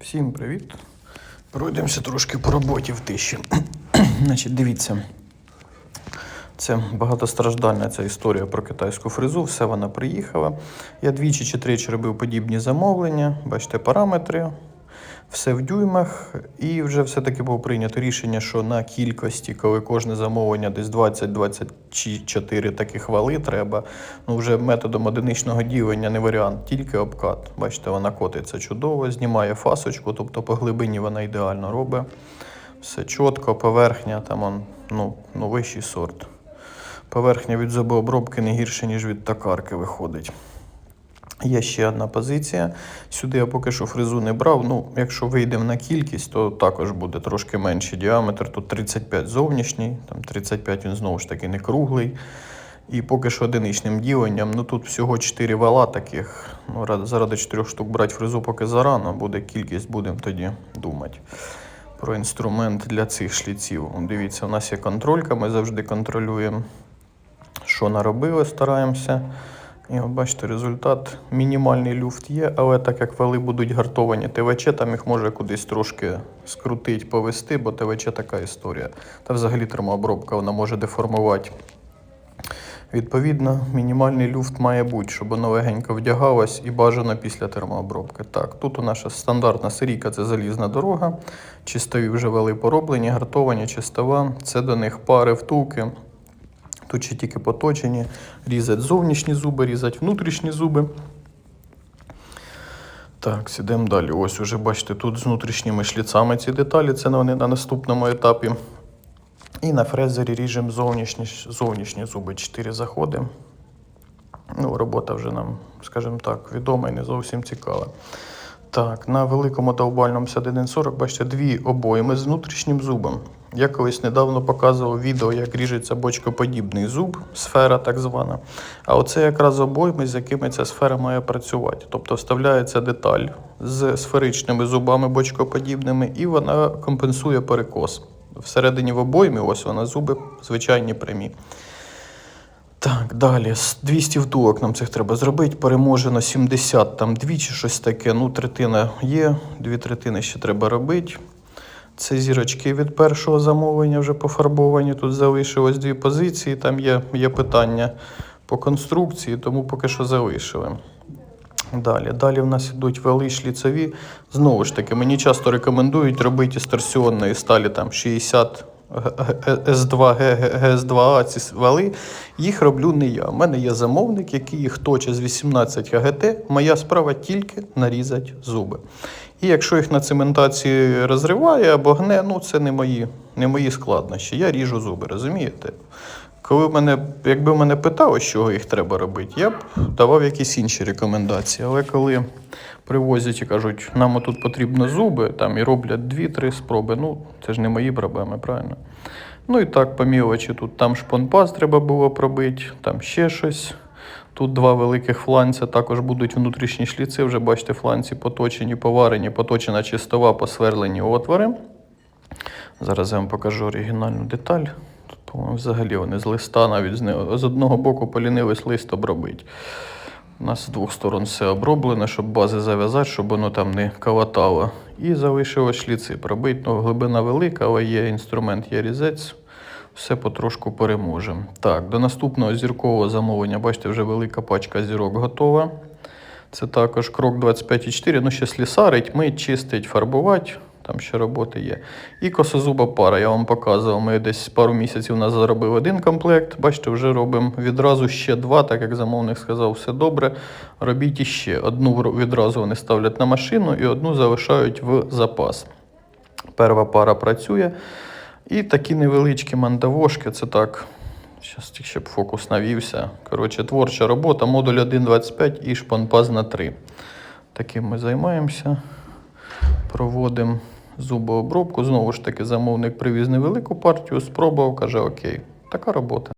Всім привіт. Пройдемося трошки по роботі в тиші. Значить, дивіться. Це багатостраждальна ця історія про китайську фрезу. Все вона приїхала. Я двічі чи тричі робив подібні замовлення. Бачите, параметри, все в дюймах. І вже все-таки було прийнято рішення, що на кількості, коли кожне замовлення десь 20-24 таких вали треба. Ну, вже методом одиничного ділення не варіант, тільки обкат. Бачите, вона котиться чудово, знімає фасочку, тобто по глибині вона ідеально робить. Все чітко, поверхня, там он, ну, ну, вищий сорт. Поверхня від зубообробки не гірше, ніж від токарки виходить. Є ще одна позиція. Сюди я поки що фрезу не брав. Ну, якщо вийдемо на кількість, то також буде трошки менший діаметр. Тут 35 зовнішній, там 35 він знову ж таки не круглий. І поки що одиничним діленням. Ну тут всього 4 вала таких. Ну, заради 4 штук брати фрезу поки зарано, буде кількість, будемо тоді думати. Про інструмент для цих шліців. Дивіться, у нас є контролька, ми завжди контролюємо, що наробили, стараємося. І от бачите, результат. Мінімальний люфт є, але так як вали будуть гартовані ТВЧ, там їх може кудись трошки скрутить, повести, бо ТВЧ така історія. Та взагалі термообробка вона може деформувати. Відповідно, мінімальний люфт має бути, щоб воно легенько вдягалось і бажано після термообробки. Так, тут у наша стандартна серійка це залізна дорога. Чистові вже вали пороблені, гартовані, чистова. Це до них пари втулки. Тут ще тільки поточені. Різать зовнішні зуби, різать внутрішні зуби. Так, сідемо далі. Ось уже бачите, тут з внутрішніми шліцами ці деталі, це вони на наступному етапі. І на фрезері ріжемо зовнішні, зовнішні зуби, 4 заходи. Ну, робота вже нам, скажімо так, відома і не зовсім цікава. Так, на великому довбальному 5140, бачите, дві обойми з внутрішнім зубом. Я колись недавно показував відео, як ріжеться бочкоподібний зуб, сфера так звана. А оце якраз обойми, з якими ця сфера має працювати. Тобто вставляється деталь з сферичними зубами бочкоподібними, і вона компенсує перекос. Всередині в обоймі, ось вона зуби звичайні прямі. Так, далі. 200 втулок нам цих треба зробити. Переможено 70, там дві чи щось таке. Ну, третина є, дві третини ще треба робити. Це зірочки від першого замовлення вже пофарбовані. Тут залишилось дві позиції. Там є, є питання по конструкції, тому поки що залишили. Далі. Далі в нас йдуть вали шліцеві. Знову ж таки, мені часто рекомендують робити із торсіонної сталі там 60 С2, ГС2А ці вали. Їх роблю не я. У мене є замовник, який їх точить з 18 ГГТ. Моя справа тільки нарізати зуби. І якщо їх на цементації розриває або гне, ну це не мої, не мої складнощі. Я ріжу зуби, розумієте? Коли мене, якби мене питали, з чого їх треба робити, я б давав якісь інші рекомендації. Але коли привозять і кажуть, нам тут потрібно зуби, там і роблять 2-3 спроби, ну це ж не мої проблеми, правильно? Ну і так, по мілочі, тут там шпонпас треба було пробити, там ще щось. Тут два великих фланця, також будуть внутрішні шліци. Вже бачите, фланці поточені, поварені, поточена чистова, посверлені отвори. Зараз я вам покажу оригінальну деталь. По-моєму, взагалі вони з листа навіть з, одного боку полінились лист обробити. У нас з двох сторон все оброблено, щоб бази зав'язати, щоб воно там не калатало. І залишилось шліци пробити. Ну, глибина велика, але є інструмент, є різець. Все потрошку переможемо. Так, до наступного зіркового замовлення, бачите, вже велика пачка зірок готова. Це також крок 25,4. Ну, ще слісарить, мить, чистить, фарбувати. Там ще роботи є. І косозуба пара. Я вам показував. Ми десь пару місяців назад заробив один комплект. Бачите, вже робимо відразу ще два, так як замовник сказав, все добре. Робіть іще. Одну відразу вони ставлять на машину і одну залишають в запас. Перша пара працює. І такі невеличкі мандавошки, це так. Зараз тільки щоб фокус навівся. Коротше, творча робота, модуль 1.25 і шпанпаз на 3. Таким ми займаємося. Проводимо зубообробку. Знову ж таки, замовник привіз невелику партію, спробував, каже, окей, така робота.